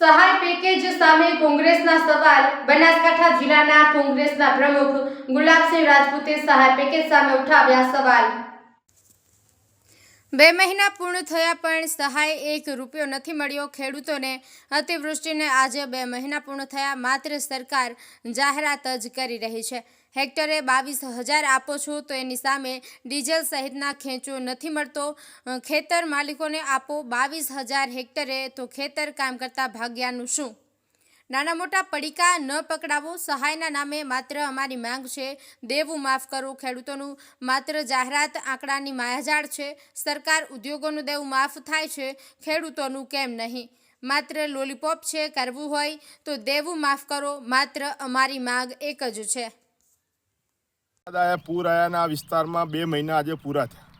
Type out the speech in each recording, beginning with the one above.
સહાય પેકેજ સામે કોંગ્રેસના સવાલ. બનાસકાંઠા જિલ્લાના કોંગ્રેસના પ્રમુખ ગુલાબસિંહ રાજપૂતે સહાય પેકેજ સામે ઉઠાવ્યા સવાલ. બે મહિના પૂર્ણ થયા પણ સહાય એક રૂપિયો નથી મળ્યો. ખેડૂતોને અતિવૃષ્ટિને આજે બે મહિના પૂર્ણ થયા. માત્ર સરકાર જાહેરાત જ કરી રહી છે. હેક્ટરે બાવીસ હજાર આપો છો તો એની સામે ડીઝલ સહિતના ખેંચો નથી મળતો. ખેતર માલિકોને આપો બાવીસ હજાર હેક્ટરે તો ખેતર કામ કરતા ભાગ્યાનું શું? નાના મોટા પડીકા ન પકડાવો, સહાયના નામે માત્ર અમારી માંગ છે. દેવું માફ કરો, ખેડૂતોનું માત્ર જાહેરાત આંકડાની માયાજાળ છે. સરકાર ઉદ્યોગોનું દેવું માફ થાય છે, ખેડૂતોનું કેમ નહીં? માત્ર લોલીપોપ છે, કરવું હોય તો દેવું માફ કરો, માત્ર અમારી માંગ એક જ છે. પૂર આયાના વિસ્તારમાં બે મહિના આજે પૂરા થયા.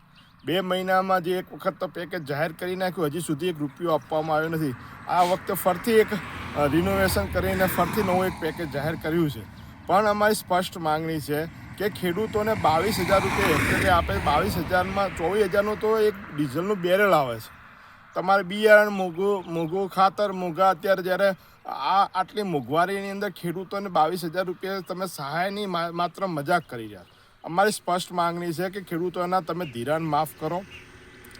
બે મહિનામાં જે એક વખત તો પેકેજ જાહેર કરી નાખ્યું, હજી સુધી એક રૂપિયો આપવામાં આવ્યો નથી. આ વખતે ફરીથી એક રિનોવેશન કરીને ફરીથી નવું એક પેકેજ જાહેર કર્યું છે. પણ અમારી સ્પષ્ટ માંગણી છે કે ખેડૂતોને બાવીસ હજાર રૂપિયા હેક્ટરે આપે, બાવીસ હજારમાં ચોવીસ હજારનું તો એક ડીઝલનું બેરલ આવે છે. તમારે બિયારણ મોંઘું મોંઘું ખાતર મોંઘા અત્યારે જ્યારે આ આટલી મોંઘવારીની અંદર ખેડૂતોને બાવીસ હજાર રૂપિયા તમે સહાયની માત્ર મજાક કરી રહ્યા અમારી સ્પષ્ટ માંગણી છે કે ખેડૂતોના તમે ધિરાણ માફ કરો.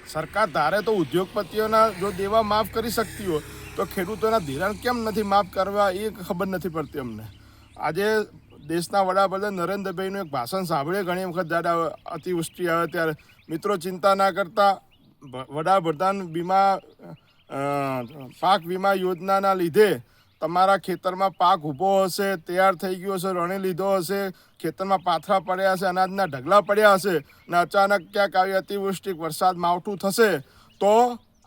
સરકાર ધારે તો ઉદ્યોગપતિઓના જો દેવા માફ કરી શકતી હોય તો ખેડૂતોના ધિરાણ કેમ નથી? માફ કરવા એ ખબર નથી પડતી અમને. આજે દેશના વડાપ્રધાન નરેન્દ્રભાઈનું એક ભાષણ સાંભળે ઘણી વખત જ્યારે અતિવૃષ્ટિ આવે ત્યારે. મિત્રો ચિંતા ના કરતા વડાપ્રધાન વીમા પાક વીમા યોજનાના લીધે તમારા ખેતરમાં પાક ઊભો હશે, તૈયાર થઈ ગયો હશે, રણી લીધો હશે, ખેતરમાં પાથરા પડ્યા હશે, અનાજના ઢગલા પડ્યા હશે અને અચાનક ક્યાંક આવી અતિવૃષ્ટિ, વરસાદ માવઠું થશે, તો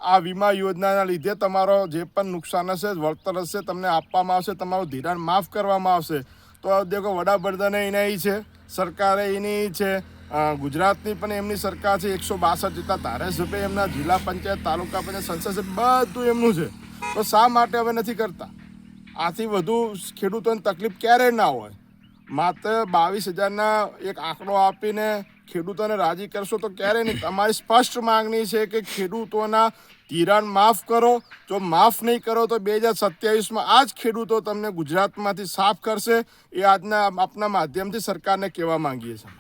આ વીમા યોજનાના લીધે તમારો જે પણ નુકસાન હશે, વળતર હશે, તમને આપવામાં આવશે, તમારું ધિરાણ માફ કરવામાં આવશે. તો દેખો વડાપ્રધાને એને એ છે, સરકારે એની છે ગુજરાતની પણ એમની સરકાર છે, એકસો બાસઠ જેટલા ધારાસભ્ય એમના જિલ્લા પંચાયત, તાલુકા પંચાયત, સંસદ બધું એમનું છે. તો શા માટે હવે નથી કરતા? આથી વધુ ખેડૂતોને તકલીફ ક્યારેય ના હોય. માત્ર બાવીસ હજારના એક આંકડો આપીને ખેડૂતોને રાજી કરશો તો ક્યારેય નહીં. તમારી સ્પષ્ટ માંગણી છે કે ખેડૂતોના ધિરાણ માફ કરો. જો માફ નહીં કરો તો બે હજાર સત્યાવીસમાં આ જ ખેડૂતો તમને ગુજરાતમાંથી સાફ કરશે. એ આજના આપના માધ્યમથી સરકારને કહેવા માંગીએ છીએ.